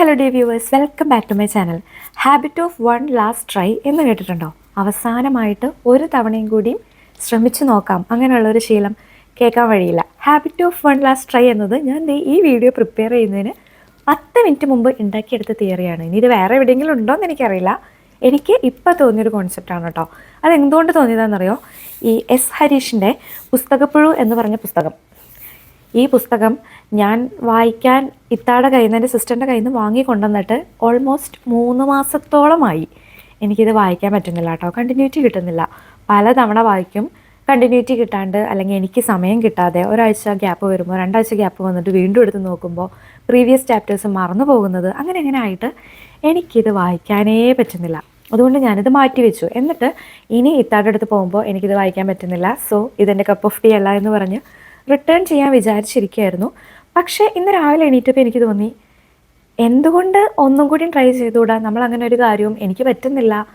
Hello dear viewers welcome back to my channel habit of one last try എന്ന് കേട്ടിട്ടുണ്ടോ? അവസാനമായിട്ട് ഒരു തവണയും കൂടിയും ശ്രമിച്ചു നോക്കാം. അങ്ങനെയുള്ള ഒരു ശീലം കേൾക്കാൻ വഴിയില്ല. Habit of one last try എന്നത് ഞാൻ ഈ വീഡിയോ പ്രിപ്പയർ ചെയ്യുന്നതിന് പത്ത് മിനിറ്റ് മുമ്പ് ഉണ്ടാക്കിയെടുത്ത തിയറിയാണ് ഇനി ഇത് വേറെ എവിടെയെങ്കിലും ഉണ്ടോ എന്ന് എനിക്കറിയില്ല. എനിക്ക് ഇപ്പോൾ തോന്നിയൊരു കോൺസെപ്റ്റാണ് കേട്ടോ അത് എന്തുകൊണ്ട് തോന്നിയതാണെന്നറിയോ? ഈ എസ് ഹരീഷിന്റെ പുസ്തകപ്പുഴു എന്ന് പറഞ്ഞ പുസ്തകം. ഈ പുസ്തകം ഞാൻ വായിക്കാൻ ഇത്താടെ കയ്യിൽ നിന്ന് എന്റെ സിസ്റ്ററിന്റെ കയ്യിൽ നിന്ന് വാങ്ങി കൊണ്ടുവന്നിട്ട് ഓൾമോസ്റ്റ് മൂന്ന് മാസത്തോളമായി എനിക്കിത് വായിക്കാൻ പറ്റുന്നില്ല കേട്ടോ കണ്ടിന്യൂറ്റി കിട്ടുന്നില്ല. പലതവണ വായിക്കും. കണ്ടിന്യൂറ്റി കിട്ടാണ്ട് അല്ലെങ്കിൽ എനിക്ക് സമയം കിട്ടാതെ ഒരാഴ്ച ഗ്യാപ്പ് വരുമ്പോൾ രണ്ടാഴ്ച ഗ്യാപ്പ് വന്നിട്ട് വീണ്ടും എടുത്ത് നോക്കുമ്പോൾ പ്രീവിയസ് ചാപ്റ്റേഴ്സ് മറന്നു പോകുന്നത് അങ്ങനെ അങ്ങനെ ആയിട്ട് എനിക്കിത് വായിക്കാനേ പറ്റുന്നില്ല. അതുകൊണ്ട് ഞാനിത് മാറ്റി വെച്ചു. എന്നിട്ട് ഇനി ഇത്താടെ അടുത്ത് പോകുമ്പോൾ എനിക്കിത് വായിക്കാൻ പറ്റുന്നില്ല. സോ ഇതെന്റെ കപ്പ് ഓഫ് ടീ അല്ല എന്ന് പറഞ്ഞ് റിട്ടേൺ ചെയ്യാൻ വിചാരിച്ചിരിക്കുകയായിരുന്നു. പക്ഷേ ഇന്ന് രാവിലെ എണീറ്റപ്പോൾ എനിക്ക് തോന്നി എന്തുകൊണ്ട് ഒന്നും കൂടി ട്രൈ ചെയ്തുകൂടാ? നമ്മൾ അങ്ങനെ ഒരു കാര്യവും എനിക്ക് പറ്റുന്നില്ല.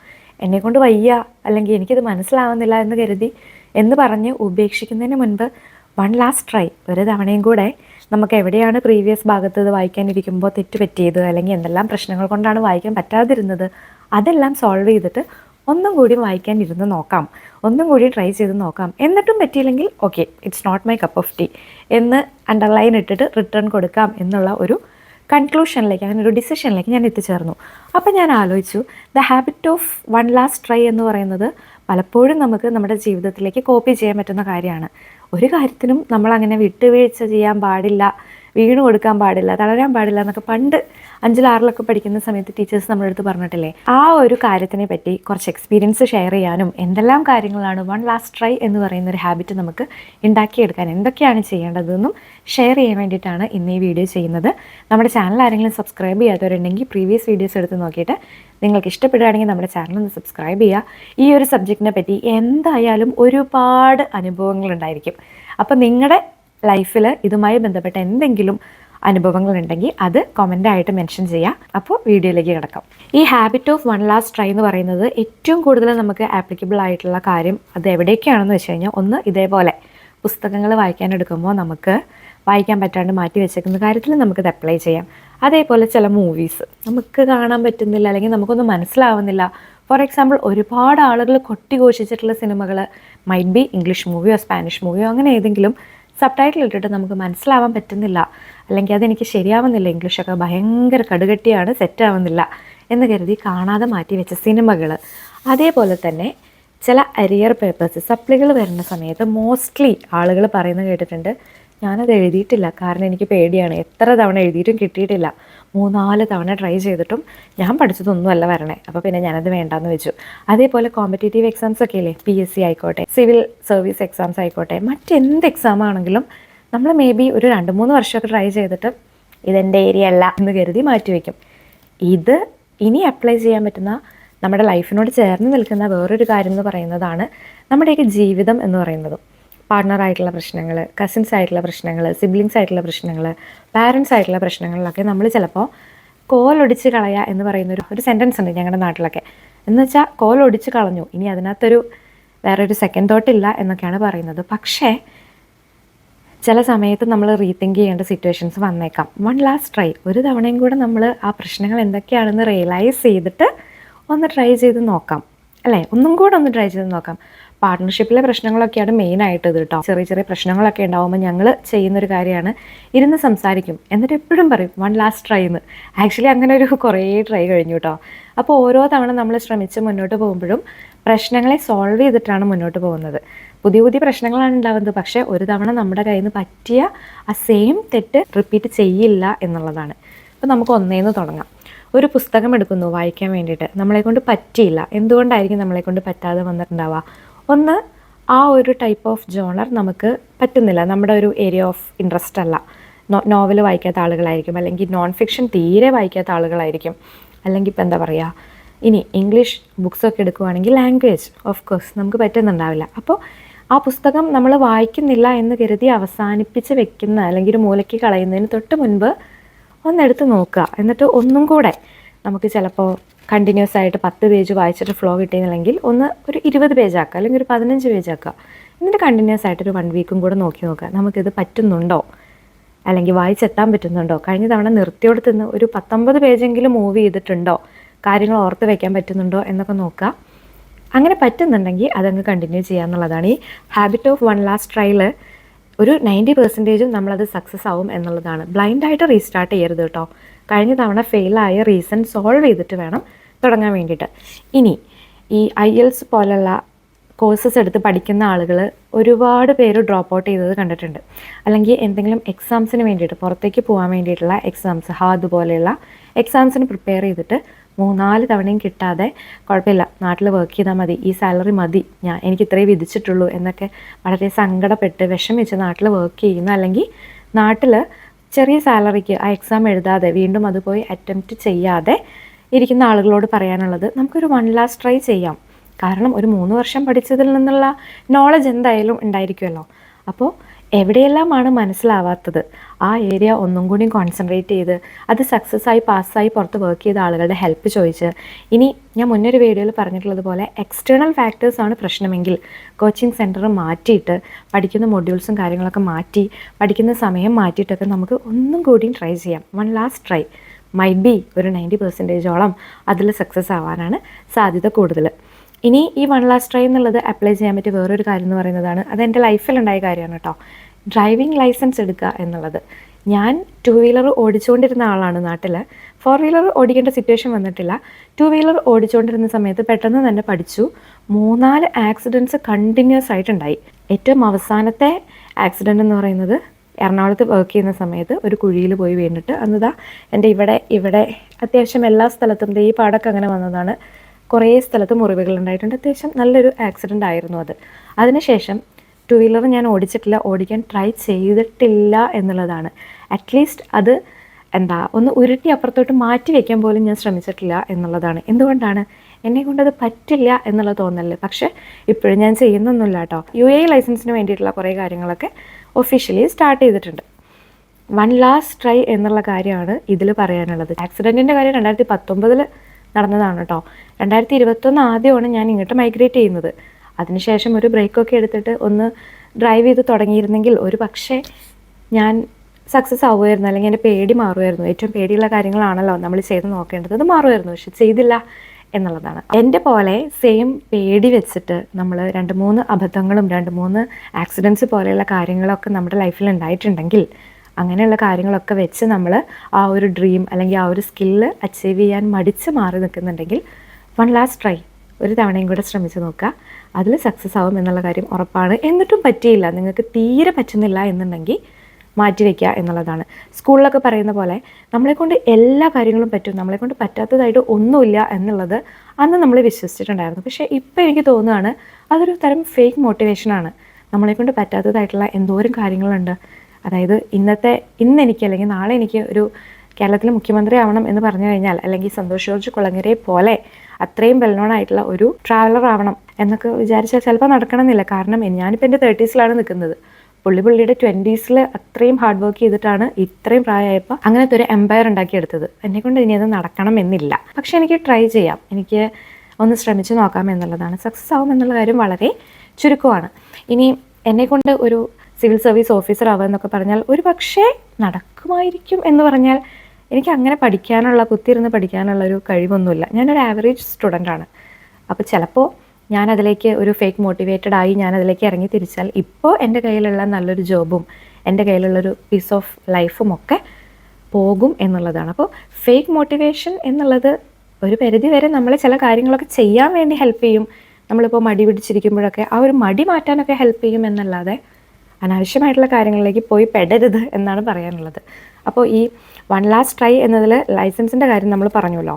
എന്നെക്കൊണ്ട് വയ്യ. അല്ലെങ്കിൽ എനിക്കിത് മനസ്സിലാവുന്നില്ല എന്ന് കരുതി എന്ന് പറഞ്ഞ് ഉപേക്ഷിക്കുന്നതിന് മുൻപ് വൺ ലാസ്റ്റ് ട്രൈ ഒരു തവണയും കൂടെ നമുക്ക് എവിടെയാണ് പ്രീവിയസ് ഭാഗത്ത് ഇത് വായിക്കാനിരിക്കുമ്പോൾ തെറ്റ് പറ്റിയത്? അല്ലെങ്കിൽ എന്തെല്ലാം പ്രശ്നങ്ങൾ കൊണ്ടാണ് വായിക്കാൻ പറ്റാതിരുന്നത്? അതെല്ലാം സോൾവ് ചെയ്തിട്ട് ഒന്നും കൂടി വായിക്കാൻ ഇരുന്ന് നോക്കാം. ഒന്നും കൂടി ട്രൈ ചെയ്ത് നോക്കാം. എന്നിട്ടും പറ്റിയില്ലെങ്കിൽ okay it's not my cup of tea എന്ന് അണ്ടർലൈൻ ഇട്ടിട്ട് റിട്ടേൺ കൊടുക്കാം എന്നുള്ള ഒരു കൺക്ലൂഷനിലേക്ക് അങ്ങനെ ഒരു ഡിസിഷനിലേക്ക് ഞാൻ എത്തിച്ചേർന്നു. അപ്പം ഞാൻ ആലോചിച്ചു the habit of one last try എന്ന് പറയുന്നത് പലപ്പോഴും നമുക്ക് നമ്മുടെ ജീവിതത്തിലേക്ക് കോപ്പി ചെയ്യാൻ പറ്റുന്ന കാര്യമാണ്. ഒരു കാര്യത്തിനും നമ്മളങ്ങനെ വിട്ടുവീഴ്ച ചെയ്യാൻ പാടില്ല. വീണ് കൊടുക്കാൻ പാടില്ല തളരാൻ പാടില്ല എന്നൊക്കെ പണ്ട് അഞ്ചിലാറിലൊക്കെ പഠിക്കുന്ന സമയത്ത് ടീച്ചേഴ്സ് നമ്മുടെ അടുത്ത് പറഞ്ഞിട്ടില്ലേ? ആ ഒരു കാര്യത്തിനെ പറ്റി കുറച്ച് എക്സ്പീരിയൻസ് ഷെയർ ചെയ്യാനും എന്തെല്ലാം കാര്യങ്ങളാണ് വൺ ലാസ്റ്റ് ട്രൈ എന്ന് പറയുന്ന ഒരു ഹാബിറ്റ് നമുക്ക് ഉണ്ടാക്കിയെടുക്കാൻ എന്തൊക്കെയാണ് ചെയ്യേണ്ടതെന്നും ഷെയർ ചെയ്യാൻ വേണ്ടിയിട്ടാണ് ഇന്ന് ഈ വീഡിയോ ചെയ്യുന്നത്. നമ്മുടെ ചാനൽ ആരെങ്കിലും സബ്സ്ക്രൈബ് ചെയ്യാത്തവരുണ്ടെങ്കിൽ പ്രീവിയസ് വീഡിയോസ് എടുത്ത് നോക്കിയിട്ട് നിങ്ങൾക്ക് ഇഷ്ടപ്പെടുകയാണെങ്കിൽ നമ്മുടെ ചാനൽ ഒന്ന് സബ്സ്ക്രൈബ് ചെയ്യുക. ഈ ഒരു സബ്ജക്റ്റിനെ പറ്റി എന്തായാലും ഒരുപാട് അനുഭവങ്ങളുണ്ടായിരിക്കും അപ്പോൾ നിങ്ങളുടെ ലൈഫിൽ ഇതുമായി ബന്ധപ്പെട്ട എന്തെങ്കിലും അനുഭവങ്ങൾ ഉണ്ടെങ്കിൽ അത് ആയിട്ട് മെൻഷൻ ചെയ്യാം. അപ്പോൾ വീഡിയോയിലേക്ക് കിടക്കാം. ഈ habit of one last try എന്ന് പറയുന്നത് ഏറ്റവും കൂടുതൽ നമുക്ക് ആപ്ലിക്കബിൾ ആയിട്ടുള്ള കാര്യം അത് എവിടേക്കാണെന്ന് വെച്ച് കഴിഞ്ഞാൽ ഒന്ന് ഇതേപോലെ പുസ്തകങ്ങൾ വായിക്കാൻ എടുക്കുമ്പോൾ നമുക്ക് വായിക്കാൻ പറ്റാണ്ട് മാറ്റി വെച്ചേക്കുന്ന കാര്യത്തിൽ നമുക്കത് അപ്ലൈ ചെയ്യാം. അതേപോലെ ചില മൂവീസ് നമുക്ക് കാണാൻ പറ്റുന്നില്ല അല്ലെങ്കിൽ നമുക്കൊന്നും മനസ്സിലാവുന്നില്ല. ഫോർ എക്സാമ്പിൾ ഒരുപാട് ആളുകൾ കൊട്ടിഘോഷിച്ചിട്ടുള്ള സിനിമകൾ മൈറ്റ് ബി ഇംഗ്ലീഷ് മൂവിയോ സ്പാനിഷ് മൂവിയോ അങ്ങനെ ഏതെങ്കിലും സബ് ടൈറ്റിൽ ഇട്ടിട്ട് നമുക്ക് മനസ്സിലാവാൻ പറ്റുന്നില്ല. അല്ലെങ്കിൽ അതെനിക്ക് ശരിയാവുന്നില്ല. ഇംഗ്ലീഷൊക്കെ ഭയങ്കര കടുകട്ടിയാണ് സെറ്റാവുന്നില്ല എന്ന് കരുതി കാണാതെ മാറ്റി വെച്ച സിനിമകൾ അതേപോലെ തന്നെ ചില അരിയർ പേപ്പേഴ്സ് സപ്ലികൾ വരുന്ന സമയത്ത് മോസ്റ്റ്ലി ആളുകൾ പറയുന്നത് കേട്ടിട്ടുണ്ട് ഞാനത് എഴുതിയിട്ടില്ല. കാരണം എനിക്ക് പേടിയാണ്. എത്ര തവണ എഴുതിയിട്ടും കിട്ടിയിട്ടില്ല. മൂന്നാൽ തവണ ട്രൈ ചെയ്തിട്ടും ഞാൻ പഠിച്ചതൊന്നുമല്ല വരണേ. അപ്പോൾ പിന്നെ ഞാനത് വേണ്ടാന്ന് വെച്ചു. അതേപോലെ കോമ്പറ്റേറ്റീവ് എക്സാംസ് ഒക്കെ ഇല്ലേ? പി എസ് സി ആയിക്കോട്ടെ സിവിൽ സർവീസ് എക്സാംസ് ആയിക്കോട്ടെ മറ്റെന്ത് എക്സാം ആണെങ്കിലും നമ്മൾ മേ ബി ഒരു രണ്ട് മൂന്ന് വർഷമൊക്കെ ട്രൈ ചെയ്തിട്ട് ഇതെന്റെ ഏരിയ അല്ല എന്ന് കരുതി മാറ്റിവെക്കും ഇത് ഇനി അപ്ലൈ ചെയ്യാൻ പറ്റുന്ന നമ്മുടെ ലൈഫിനോട് ചേർന്ന് നിൽക്കുന്ന വേറൊരു കാര്യം എന്ന് പറയുന്നതാണ് നമ്മുടെയൊക്കെ ജീവിതം എന്ന് പറയുന്നതും. പാർട്ണറായിട്ടുള്ള പ്രശ്നങ്ങൾ കസിൻസ് ആയിട്ടുള്ള പ്രശ്നങ്ങൾ സിബ്ലിങ്സ് ആയിട്ടുള്ള പ്രശ്നങ്ങൾ പാരൻസ് ആയിട്ടുള്ള പ്രശ്നങ്ങളിലൊക്കെ നമ്മൾ ചിലപ്പോൾ കോലൊടിച്ച് കളയുക എന്ന് പറയുന്ന ഒരു ഒരു സെന്റൻസ് ഉണ്ട് ഞങ്ങളുടെ നാട്ടിലൊക്കെ. എന്ന് വെച്ചാൽ കോലൊടിച്ച് കളഞ്ഞു. ഇനി അതിനകത്തൊരു വേറൊരു സെക്കൻഡ് തോട്ടില്ല എന്നൊക്കെയാണ് പറയുന്നത്. പക്ഷേ ചില സമയത്ത് നമ്മൾ റീതിങ്ക് ചെയ്യേണ്ട സിറ്റുവേഷൻസ് വന്നേക്കാം. വൺ ലാസ്റ്റ് ട്രൈ ഒരു തവണയും കൂടെ നമ്മൾ ആ പ്രശ്നങ്ങൾ എന്തൊക്കെയാണെന്ന് റിയലൈസ് ചെയ്തിട്ട് ഒന്ന് ട്രൈ ചെയ്ത് നോക്കാം. അല്ലേ? ഒന്നും കൂടെ ഒന്ന് ട്രൈ ചെയ്ത് നോക്കാം. പാർട്ട്ണർഷിപ്പിലെ പ്രശ്നങ്ങളൊക്കെയാണ് മെയിനായിട്ട് ഇത് കേട്ടോ ചെറിയ ചെറിയ പ്രശ്നങ്ങളൊക്കെ ഉണ്ടാകുമ്പോൾ ഞങ്ങൾ ചെയ്യുന്നൊരു കാര്യമാണ് ഇരുന്ന് സംസാരിക്കും. എന്നിട്ട് എപ്പോഴും പറയും വൺ ലാസ്റ്റ് ട്രൈ എന്ന് ആക്ച്വലി അങ്ങനെ ഒരു കുറേ ട്രൈ കഴിഞ്ഞു കേട്ടോ അപ്പോൾ ഓരോ തവണ നമ്മൾ ശ്രമിച്ച് മുന്നോട്ട് പോകുമ്പോഴും പ്രശ്നങ്ങളെ സോൾവ് ചെയ്തിട്ടാണ് മുന്നോട്ട് പോകുന്നത്. പുതിയ പുതിയ പ്രശ്നങ്ങളാണ് ഉണ്ടാവുന്നത്. പക്ഷേ ഒരു തവണ നമ്മുടെ കയ്യിൽ നിന്ന് പറ്റിയ ആ സെയിം തെറ്റ് റിപ്പീറ്റ് ചെയ്യില്ല എന്നുള്ളതാണ്. അപ്പോൾ നമുക്ക് ഒന്നേന്ന് തുടങ്ങാം. ഒരു പുസ്തകം എടുക്കുന്നു വായിക്കാൻ വേണ്ടിയിട്ട്. നമ്മളെക്കൊണ്ട് പറ്റിയില്ല. എന്തുകൊണ്ടായിരിക്കും നമ്മളെ കൊണ്ട് പറ്റാതെ വന്നിട്ടുണ്ടാവുക? ഒന്ന് ആ ഒരു ടൈപ്പ് ഓഫ് ജോണർ നമുക്ക് പറ്റുന്നില്ല. നമ്മുടെ ഒരു ഏരിയ ഓഫ് ഇൻട്രസ്റ്റ് അല്ല. നോവൽ വായിക്കാത്ത ആളുകളായിരിക്കും. അല്ലെങ്കിൽ നോൺ ഫിക്ഷൻ തീരെ വായിക്കാത്ത ആളുകളായിരിക്കും. അല്ലെങ്കിൽ ഇപ്പം എന്താ പറയുക ഇനി ഇംഗ്ലീഷ് ബുക്സൊക്കെ എടുക്കുവാണെങ്കിൽ ലാംഗ്വേജ് ഓഫ് കോഴ്സ് നമുക്ക് പറ്റുന്നുണ്ടാവില്ല. അപ്പോൾ ആ പുസ്തകം നമ്മൾ വായിക്കുന്നില്ല എന്ന് കരുതി അവസാനിപ്പിച്ച് വെക്കുന്ന അല്ലെങ്കിൽ ഒരു മൂലയ്ക്ക് കളയുന്നതിന് തൊട്ട് മുൻപ് ഒന്നെടുത്ത് നോക്കുക. എന്നിട്ട് ഒന്നും കൂടെ നമുക്ക് ചിലപ്പോൾ കണ്ടിന്യൂസ് ആയിട്ട് പത്ത് പേജ് വായിച്ചിട്ട് ഫ്ലോ കിട്ടിയില്ലെങ്കിൽ ഒന്ന് ഒരു ഇരുപത് പേജ് ആക്കുക അല്ലെങ്കിൽ ഒരു പതിനഞ്ച് പേജ് ആക്കുക. എന്നിട്ട് കണ്ടിന്യൂസ് ആയിട്ട് ഒരു വൺ വീക്കും കൂടെ നോക്കി നോക്കുക. നമുക്കിത് പറ്റുന്നുണ്ടോ? അല്ലെങ്കിൽ വായിച്ചെത്താൻ പറ്റുന്നുണ്ടോ? കഴിഞ്ഞ തവണ നിർത്തിയോടത്ത് നിന്ന് ഒരു പത്തൊമ്പത് പേജെങ്കിലും മൂവ് ചെയ്തിട്ടുണ്ടോ? കാര്യങ്ങൾ ഓർത്ത് വയ്ക്കാൻ പറ്റുന്നുണ്ടോ? എന്നൊക്കെ നോക്കുക. അങ്ങനെ പറ്റുന്നുണ്ടെങ്കിൽ അതങ്ങ് കണ്ടിന്യൂ ചെയ്യുക എന്നുള്ളതാണ് ഈ habit of one last trial ഒരു നയന്റി പെർസെന്റേജും നമ്മളത് സക്സസ് ആവും എന്നുള്ളതാണ്. ബ്ലൈൻഡായിട്ട് റീസ്റ്റാർട്ട് ചെയ്യരുത് കേട്ടോ. കഴിഞ്ഞ തവണ ഫെയിലായ റീസൺ സോൾവ് ചെയ്തിട്ട് വേണം തുടങ്ങാൻ വേണ്ടിയിട്ട്. ഇനി ഈ ഐ എൽസ് പോലുള്ള കോഴ്സസ് എടുത്ത് പഠിക്കുന്ന ആളുകൾ ഒരുപാട് പേര് ഡ്രോപ്പ് ഔട്ട് ചെയ്തത് കണ്ടിട്ടുണ്ട്. അല്ലെങ്കിൽ എന്തെങ്കിലും എക്സാംസിന് വേണ്ടിയിട്ട് പുറത്തേക്ക് പോകാൻ വേണ്ടിയിട്ടുള്ള എക്സാംസ് ഹാദ് പോലെയുള്ള എക്സാംസിന് പ്രിപ്പയർ ചെയ്തിട്ട് മൂന്നാൽ തവണയും കിട്ടാതെ കുഴപ്പമില്ല. നാട്ടിൽ വർക്ക് ചെയ്താൽ മതി ഈ സാലറി മതി ഞാൻ എനിക്ക് ഇത്രയും വിധിച്ചിട്ടുള്ളൂ എന്നൊക്കെ വളരെ സങ്കടപ്പെട്ട് വിഷമിച്ച് നാട്ടിൽ വർക്ക് ചെയ്യുന്ന അല്ലെങ്കിൽ നാട്ടിൽ ചെറിയ സാലറിക്ക് ആ എക്സാം എഴുതാതെ വീണ്ടും അത് പോയി അറ്റംപ്റ്റ് ചെയ്യാതെ ഇരിക്കുന്ന ആളുകളോട് പറയാനുള്ളത് നമുക്കൊരു വൺ ലാസ്റ്റ് ട്രൈ ചെയ്യാം. കാരണം ഒരു മൂന്ന് വർഷം പഠിച്ചതിൽ നിന്നുള്ള നോളജ് എന്തായാലും ഉണ്ടായിരിക്കുമല്ലോ. അപ്പോൾ എവിടെയെല്ലാമാണ് മനസ്സിലാവാത്തത്? ആ ഏരിയ ഒന്നും കൂടി കോൺസെൻട്രേറ്റ് ചെയ്ത് അത് സക്സസ് ആയി പാസ്സായി പുറത്ത് വർക്ക് ചെയ്ത ആളുകളുടെ ഹെൽപ്പ് ചോദിച്ച്. ഇനി ഞാൻ മുന്നൊരു വീഡിയോയിൽ പറഞ്ഞിട്ടുള്ളത് പോലെ എക്സ്റ്റേണൽ ഫാക്ടേഴ്സ് ആണ് പ്രശ്നമെങ്കിൽ കോച്ചിങ് സെന്റർ മാറ്റിയിട്ട് പഠിക്കുന്ന മൊഡ്യൂൾസും കാര്യങ്ങളൊക്കെ മാറ്റി പഠിക്കുന്ന സമയം മാറ്റിയിട്ടൊക്കെ നമുക്ക് ഒന്നും കൂടിയും ട്രൈ ചെയ്യാം. One last try might be ഒരു നയന്റി പെർസെന്റേജോളം അതിൽ സക്സസ് ആവാനാണ് സാധ്യത കൂടുതൽ ഇനി ഈ വൺ ലാസ്റ്റ് ട്രൈ എന്നുള്ളത് അപ്ലൈ ചെയ്യാൻ പറ്റിയ വേറൊരു കാര്യം എന്ന് പറയുന്നതാണ്. അത് എന്റെ ലൈഫിലുണ്ടായ കാര്യമാണ് കേട്ടോ ഡ്രൈവിംഗ് ലൈസൻസ് എടുക്കുക എന്നുള്ളത്. ഞാൻ ടു വീലർ ഓടിച്ചുകൊണ്ടിരുന്ന ആളാണ് നാട്ടിൽ ഫോർ വീലർ ഓടിക്കേണ്ട സിറ്റുവേഷൻ വന്നിട്ടില്ല. ടു വീലർ ഓടിച്ചുകൊണ്ടിരുന്ന സമയത്ത് പെട്ടെന്ന് തന്നെ പഠിച്ചു. മൂന്നാൽ ആക്സിഡന്റ്സ് കണ്ടിന്യൂസ് ആയിട്ടുണ്ടായി. ഏറ്റവും അവസാനത്തെ ആക്സിഡന്റ് എന്ന് പറയുന്നത് എറണാകുളത്ത് വർക്ക് ചെയ്യുന്ന സമയത്ത് ഒരു കുഴിയിൽ പോയി വീണിട്ട് അന്നതാ എന്റെ ഇവിടെ ഇവിടെ അത്യാവശ്യം എല്ലാ സ്ഥലത്തും ഈ പാടൊക്കെ അങ്ങനെ വന്നതാണ്. കുറേ സ്ഥലത്ത് മുറിവുകൾ ഉണ്ടായിട്ടുണ്ട്. അത്യാവശ്യം നല്ലൊരു ആക്സിഡന്റ് ആയിരുന്നു അത്. അതിനുശേഷം ടു വീലർ ഞാൻ ഓടിച്ചിട്ടില്ല ഓടിക്കാൻ ട്രൈ ചെയ്തിട്ടില്ല എന്നുള്ളതാണ്. അറ്റ്ലീസ്റ്റ് അത് എന്താ ഒന്ന് ഉരുട്ടി അപ്പുറത്തോട്ട് മാറ്റി വയ്ക്കാൻ പോലും ഞാൻ ശ്രമിച്ചിട്ടില്ല എന്നുള്ളതാണ്. എന്തുകൊണ്ടാണ്? എന്നെ കൊണ്ടത് പറ്റില്ല എന്നുള്ള തോന്നൽ. പക്ഷേ ഇപ്പോഴും ഞാൻ ചെയ്യുന്നൊന്നുമില്ല കേട്ടോ. യു എ ലൈസൻസിന് വേണ്ടിയിട്ടുള്ള കുറേ കാര്യങ്ങളൊക്കെ ഒഫീഷ്യലി സ്റ്റാർട്ട് ചെയ്തിട്ടുണ്ട്. വൺ ലാസ്റ്റ് ട്രൈ എന്നുള്ള കാര്യമാണ് ഇതിൽ പറയാനുള്ളത്. ആക്സിഡന്റിന്റെ കാര്യം രണ്ടായിരത്തി പത്തൊമ്പതിൽ നടന്നതാണ് കേട്ടോ. രണ്ടായിരത്തി ഇരുപത്തൊന്ന് ആദ്യമാണ് ഞാൻ ഇങ്ങോട്ട് മൈഗ്രേറ്റ് ചെയ്യുന്നത്. അതിനുശേഷം ഒരു ബ്രേക്കൊക്കെ എടുത്തിട്ട് ഒന്ന് ഡ്രൈവ് ചെയ്ത് തുടങ്ങിയിരുന്നെങ്കിൽ ഒരു പക്ഷേ ഞാൻ സക്സസ് ആവുമായിരുന്നു അല്ലെങ്കിൽ എന്റെ പേടി മാറുമായിരുന്നു. ഏറ്റവും പേടിയുള്ള കാര്യങ്ങളാണല്ലോ നമ്മൾ ചെയ്ത് നോക്കേണ്ടത്. അത് മാറുമായിരുന്നു പക്ഷെ ചെയ്തില്ല എന്നുള്ളതാണ്. എന്റെ പോലെ സെയിം പേടി വെച്ചിട്ട് നമ്മൾ രണ്ട് മൂന്ന് അബദ്ധങ്ങളും രണ്ട് മൂന്ന് ആക്സിഡൻസ് പോലെയുള്ള കാര്യങ്ങളൊക്കെ നമ്മുടെ ലൈഫിൽ ഉണ്ടായിട്ടുണ്ടെങ്കിൽ അങ്ങനെയുള്ള കാര്യങ്ങളൊക്കെ വെച്ച് നമ്മൾ ആ ഒരു ഡ്രീം അല്ലെങ്കിൽ ആ ഒരു സ്കില്ല് അച്ചീവ് ചെയ്യാൻ മടിച്ച് മാറി നിൽക്കുന്നുണ്ടെങ്കിൽ വൺ ലാസ്റ്റ് ട്രൈ ഒരു തവണയും കൂടെ ശ്രമിച്ചു നോക്കുക. അതിൽ സക്സസ് ആവും എന്നുള്ള കാര്യം ഉറപ്പാണ്. എന്നിട്ടും പറ്റിയില്ല. നിങ്ങൾക്ക് തീരെ പറ്റുന്നില്ല എന്നുണ്ടെങ്കിൽ മാറ്റിവെക്കുക എന്നുള്ളതാണ്. സ്കൂളിലൊക്കെ പറയുന്ന പോലെ നമ്മളെക്കൊണ്ട് എല്ലാ കാര്യങ്ങളും പറ്റും. നമ്മളെക്കൊണ്ട് പറ്റാത്തതായിട്ട് ഒന്നുമില്ല എന്നുള്ളത് അന്ന് നമ്മൾ വിശ്വസിച്ചിട്ടുണ്ടായിരുന്നു. പക്ഷേ ഇപ്പോൾ എനിക്ക് തോന്നുകയാണ് അതൊരു തരം ഫേക്ക് മോട്ടിവേഷനാണ് നമ്മളെക്കൊണ്ട് പറ്റാത്തതായിട്ടുള്ള എന്തോരം കാര്യങ്ങളുണ്ട്. അതായത് ഇന്നത്തെ ഇന്ന് എനിക്ക് അല്ലെങ്കിൽ നാളെ എനിക്ക് ഒരു കേരളത്തിലെ മുഖ്യമന്ത്രി ആവണം എന്ന് പറഞ്ഞു കഴിഞ്ഞാൽ അല്ലെങ്കിൽ സന്തോഷ് ജോർജ് കുളങ്ങരെ പോലെ അത്രയും വെൽ നോൺ ആയിട്ടുള്ള ഒരു ട്രാവലർ ആവണം എന്നൊക്കെ വിചാരിച്ചാൽ ചിലപ്പോൾ നടക്കണമെന്നില്ല. കാരണം ഞാനിപ്പോൾ എന്റെ തേർട്ടീസിലാണ് നിൽക്കുന്നത്. പുള്ളി പുള്ളിയുടെ ട്വന്റീസിൽ അത്രയും ഹാർഡ് വർക്ക് ചെയ്തിട്ടാണ് ഇത്രയും പ്രായമായപ്പോൾ അങ്ങനത്തെ ഒരു എംപയർ ഉണ്ടാക്കിയെടുത്തത്. എന്നെക്കൊണ്ട് ഇനി അത് നടക്കണം എന്നില്ല പക്ഷെ എനിക്ക് ട്രൈ ചെയ്യാം. എനിക്ക് ഒന്ന് ശ്രമിച്ചു നോക്കാം എന്നുള്ളതാണ്. സക്സസ് ആവും എന്നുള്ള കാര്യം വളരെ ചുരുക്കമാണ്. ഇനി എന്നെക്കൊണ്ട് ഒരു സിവിൽ സർവീസ് ഓഫീസർ ആവുക എന്നൊക്കെ പറഞ്ഞാൽ ഒരു പക്ഷേ നടക്കുമായിരിക്കും എന്ന് പറഞ്ഞാൽ എനിക്ക് അങ്ങനെ പഠിക്കാനുള്ള കുത്തിയിരുന്ന് പഠിക്കാനുള്ള ഒരു കഴിവൊന്നുമില്ല. ഞാനൊരു ആവറേജ് സ്റ്റുഡന്റ് ആണ്. അപ്പോൾ ചിലപ്പോൾ ഞാനതിലേക്ക് ഒരു ഫേക്ക് മോട്ടിവേറ്റഡ് ആയി ഞാനതിലേക്ക് ഇറങ്ങി തിരിച്ചാൽ ഇപ്പോൾ എന്റെ കയ്യിലുള്ള നല്ലൊരു ജോബും എന്റെ കയ്യിലുള്ളൊരു പീസ് ഓഫ് ലൈഫും ഒക്കെ പോകും എന്നുള്ളതാണ്. അപ്പോൾ ഫേക്ക് മോട്ടിവേഷൻ എന്നുള്ളത് ഒരു പരിധി വരെ നമ്മളെ ചില കാര്യങ്ങളൊക്കെ ചെയ്യാൻ വേണ്ടി ഹെൽപ്പ് ചെയ്യും. നമ്മളിപ്പോൾ മടി പിടിച്ചിരിക്കുമ്പോഴൊക്കെ ആ ഒരു മടി മാറ്റാനൊക്കെ ഹെൽപ്പ് ചെയ്യും എന്നല്ലാതെ അനാവശ്യമായിട്ടുള്ള കാര്യങ്ങളിലേക്ക് പോയി പെടരുത് എന്നാണ് പറയാനുള്ളത്. അപ്പോൾ ഈ വൺ ലാസ്റ്റ് ട്രൈ എന്നതിൽ ലൈസൻസിന്റെ കാര്യം നമ്മൾ പറഞ്ഞല്ലോ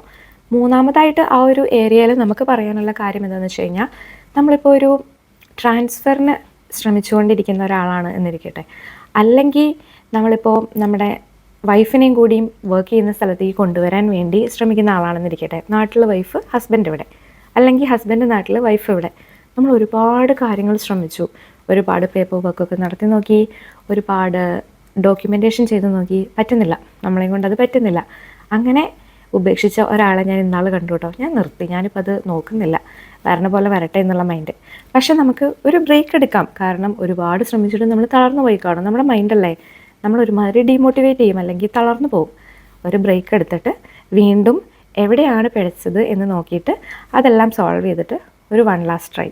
മൂന്നാമതായിട്ട് ആ ഒരു ഏരിയയിൽ നമുക്ക് പറയാനുള്ള കാര്യം എന്താണെന്ന് വെച്ച് കഴിഞ്ഞാൽ നമ്മളിപ്പോൾ ഒരു ട്രാൻസ്ഫറിന് ശ്രമിച്ചുകൊണ്ടിരിക്കുന്ന ഒരാളാണ് എന്നിരിക്കട്ടെ. അല്ലെങ്കിൽ നമ്മളിപ്പോൾ നമ്മുടെ വൈഫിനെയും കൂടിയും വർക്ക് ചെയ്യുന്ന സ്ഥലത്തേക്ക് കൊണ്ടുവരാൻ വേണ്ടി ശ്രമിക്കുന്ന ആളാണെന്നിരിക്കട്ടെ. നാട്ടിൽ വൈഫ് ഹസ്ബൻഡ് ഇവിടെ. അല്ലെങ്കിൽ ഹസ്ബൻഡ് നാട്ടിൽ വൈഫ് ഇവിടെ. നമ്മൾ ഒരുപാട് കാര്യങ്ങൾ ശ്രമിച്ചു. ഒരുപാട് പേപ്പർ വർക്കൊക്കെ നടത്തി നോക്കി. ഒരുപാട് ഡോക്യുമെന്റേഷൻ ചെയ്ത് നോക്കി പറ്റുന്നില്ല. നമ്മളെയും കൊണ്ട് അത് പറ്റുന്നില്ല. അങ്ങനെ ഉപേക്ഷിച്ച ഒരാളെ ഞാൻ ഇന്നാൾ കണ്ടു കേട്ടോ ഞാൻ നിർത്തി. ഞാനിപ്പോൾ അത് നോക്കുന്നില്ല. വരണ പോലെ വരട്ടെ എന്നുള്ള മൈൻഡ് പക്ഷെ നമുക്ക് ഒരു ബ്രേക്ക് എടുക്കാം. കാരണം ഒരുപാട് ശ്രമിച്ചിട്ട് നമ്മൾ തളർന്നു പോയി കാണും. നമ്മുടെ മൈൻഡല്ലേ നമ്മൾ ഒരുമാതിരി ഡീമോട്ടിവേറ്റ് ചെയ്യും. അല്ലെങ്കിൽ തളർന്നു പോകും. ഒരു ബ്രേക്ക് എടുത്തിട്ട് വീണ്ടും എവിടെയാണ് പിഴച്ചത് എന്ന് നോക്കിയിട്ട് അതെല്ലാം സോൾവ് ചെയ്തിട്ട് ഒരു വൺ ലാസ്റ്റ് ട്രൈ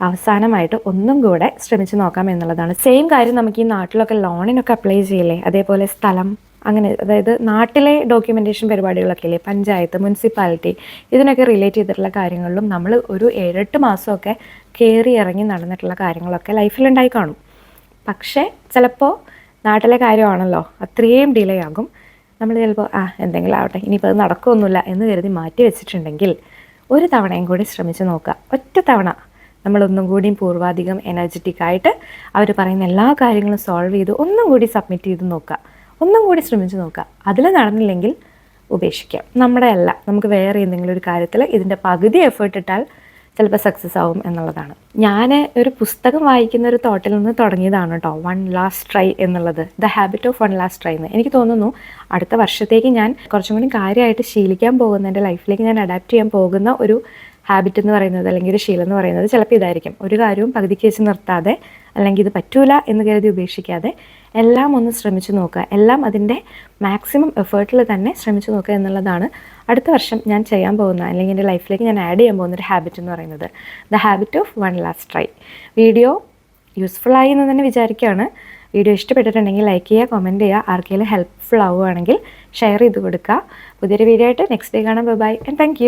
അവസാനമായിട്ട് ഒന്നും കൂടെ ശ്രമിച്ചു നോക്കാം എന്നുള്ളതാണ്. സെയിം കാര്യം നമുക്ക് ഈ നാട്ടിലൊക്കെ ലോണിനൊക്കെ അപ്ലൈ ചെയ്യില്ലേ? അതേപോലെ സ്ഥലം അങ്ങനെ അതായത് നാട്ടിലെ ഡോക്യുമെന്റേഷൻ പരിപാടികളൊക്കെ ഇല്ലേ? പഞ്ചായത്ത് മുനിസിപ്പാലിറ്റി ഇതിനൊക്കെ റിലേറ്റ് ചെയ്തിട്ടുള്ള കാര്യങ്ങളിലും നമ്മൾ ഒരു ഏഴെട്ട് മാസമൊക്കെ കയറി ഇറങ്ങി നടന്നിട്ടുള്ള കാര്യങ്ങളൊക്കെ ലൈഫിലുണ്ടായി കാണും. പക്ഷേ ചിലപ്പോൾ നാട്ടിലെ കാര്യമാണല്ലോ അത്രയും ഡിലേ ആകും. നമ്മൾ ചിലപ്പോൾ ആ എന്തെങ്കിലും ആവട്ടെ ഇനിയിപ്പോൾ അത് നടക്കുമൊന്നുമില്ല എന്ന് കരുതി മാറ്റി വെച്ചിട്ടുണ്ടെങ്കിൽ ഒരു തവണയും കൂടി ശ്രമിച്ചു നോക്കുക. ഒറ്റ തവണ നമ്മളൊന്നും കൂടിയും പൂർവാധികം എനർജറ്റിക് ആയിട്ട് അവർ പറയുന്ന എല്ലാ കാര്യങ്ങളും സോൾവ് ചെയ്ത് ഒന്നും കൂടി സബ്മിറ്റ് ചെയ്ത് നോക്കുക. ഒന്നും കൂടി ശ്രമിച്ച് നോക്കുക. അതിൽ നടന്നില്ലെങ്കിൽ ഉപേക്ഷിക്കാം. നമ്മുടെ അല്ല. നമുക്ക് വേറെ എന്തെങ്കിലും ഒരു കാര്യത്തിൽ ഇതിന്റെ പകുതി എഫേർട്ട് ഇട്ടാൽ ചിലപ്പോൾ സക്സസ് ആവും എന്നുള്ളതാണ്. ഞാൻ ഒരു പുസ്തകം വായിക്കുന്ന ഒരു തോട്ടിൽ നിന്ന് തുടങ്ങിയതാണ് കേട്ടോ വൺ ലാസ്റ്റ് ട്രൈ എന്നുള്ളത്. The habit of one last try എന്ന്. എനിക്ക് തോന്നുന്നു അടുത്ത വർഷത്തേക്ക് ഞാൻ കുറച്ചും കൂടി കാര്യമായിട്ട് ശീലിക്കാൻ പോകുന്ന എന്റെ ലൈഫിലേക്ക് ഞാൻ അഡാപ്റ്റ് ചെയ്യാൻ പോകുന്ന ഒരു ഹാബിറ്റ് എന്ന് പറയുന്നത് അല്ലെങ്കിൽ ഒരു ശീലം എന്ന് പറയുന്നത് ചിലപ്പോൾ ഇതായിരിക്കും. ഒരു കാര്യവും പകുതിക്ക് വെച്ച് നിർത്താതെ അല്ലെങ്കിൽ ഇത് പറ്റൂല എന്ന് കരുതി ഉപേക്ഷിക്കാതെ എല്ലാം ഒന്ന് ശ്രമിച്ചു നോക്കുക. എല്ലാം അതിന്റെ മാക്സിമം എഫേർട്ടിൽ തന്നെ ശ്രമിച്ചു നോക്കുക എന്നുള്ളതാണ് അടുത്ത വർഷം ഞാൻ ചെയ്യാൻ പോകുന്ന അല്ലെങ്കിൽ എന്റെ ലൈഫിലേക്ക് ഞാൻ ആഡ് ചെയ്യാൻ പോകുന്ന ഒരു ഹാബിറ്റ് എന്ന് പറയുന്നത്. The habit of one last try video useful ആയി എന്ന് തന്നെ വിചാരിക്കുകയാണ്. വീഡിയോ ഇഷ്ടപ്പെട്ടിട്ടുണ്ടെങ്കിൽ ലൈക്ക് ചെയ്യുക കമന്റ് ചെയ്യുക ആർക്കെങ്കിലും ഹെൽപ്ഫുൾ ആവുകയാണെങ്കിൽ ഷെയർ ചെയ്ത് കൊടുക്കുക. പുതിയൊരു വീഡിയോ ആയിട്ട് നെക്സ്റ്റ് ഡേ കാണാം. Bye and thank